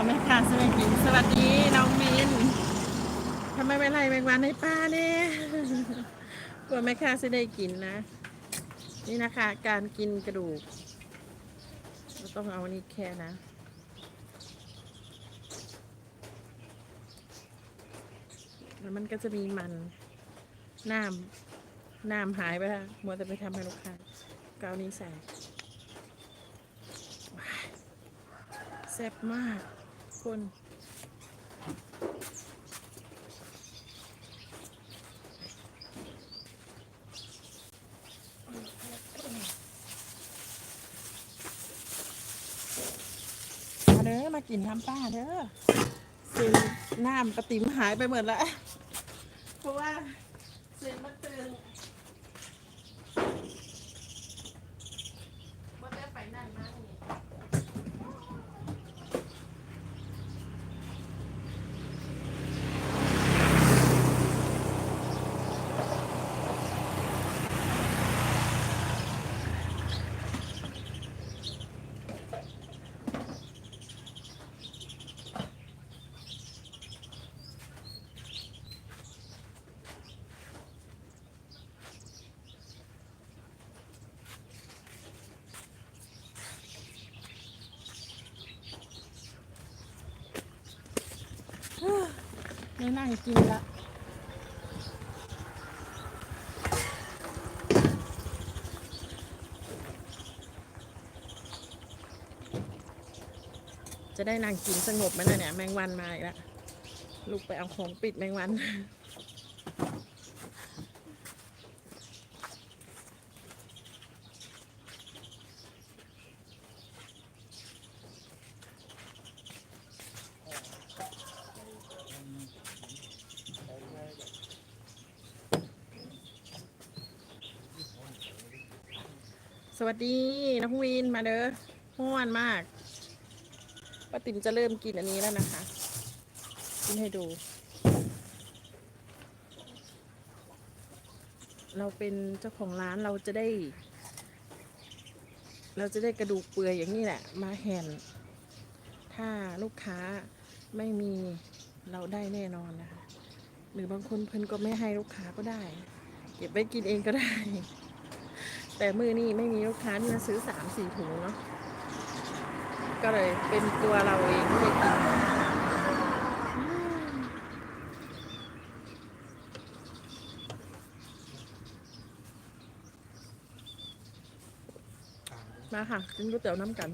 ว่าแม่ค้าสวัสดีสวัสดีน้องมินทำไมไม่ไล่แมงวันในป้าเนี่ยกลัวแม่ค้าจะได้กินนะ นี่นะคะ การกินกระดูกเราต้องเอาอันนี้แค่นะแล้วมันก็จะมีมันน้ำน้ำหายไปแล้วมัวแต่ไปทำให้ลูกค้าเอานี้ใส่แซ่บมาก คนมาเด้อมากินน้ำป้าเด้อส้นน้ำกระติมหายไปหมดแล้ว เพราะว่าเส้นมันตึงบ่ได้ไปนั่นมากนี่ ได้นั่งกินละจะได้นั่งกินสงบไหมนะเนี่ยแมงวันมาอีกแล้วลูกไปเอาของปิดแมงวัน สวัสดีน้องวินมาเด้อห้วนมากป้าติ๋มจะเริ่มกินอันนี้แล้วนะคะกินให้ดู เราเป็นเจ้าของร้านเราจะได้ เราจะได้กระดูกเปื่อยอย่างนี้แหละ มาแห่นถ้าลูกค้าไม่มีเราได้แน่นอนนะคะ หรือบางคนเพิ่นก็ไม่ให้ลูกค้าก็ได้ เก็บไว้กินเองก็ได้ แต่มือนี่ไม่มีลูกค้าที่มาซื้อสามสี่ถุงเนาะก็เลยเป็นตัวเราเองที่ได้กินมมาค่ะกินก๋วยเตี๋ยวน้ำกัน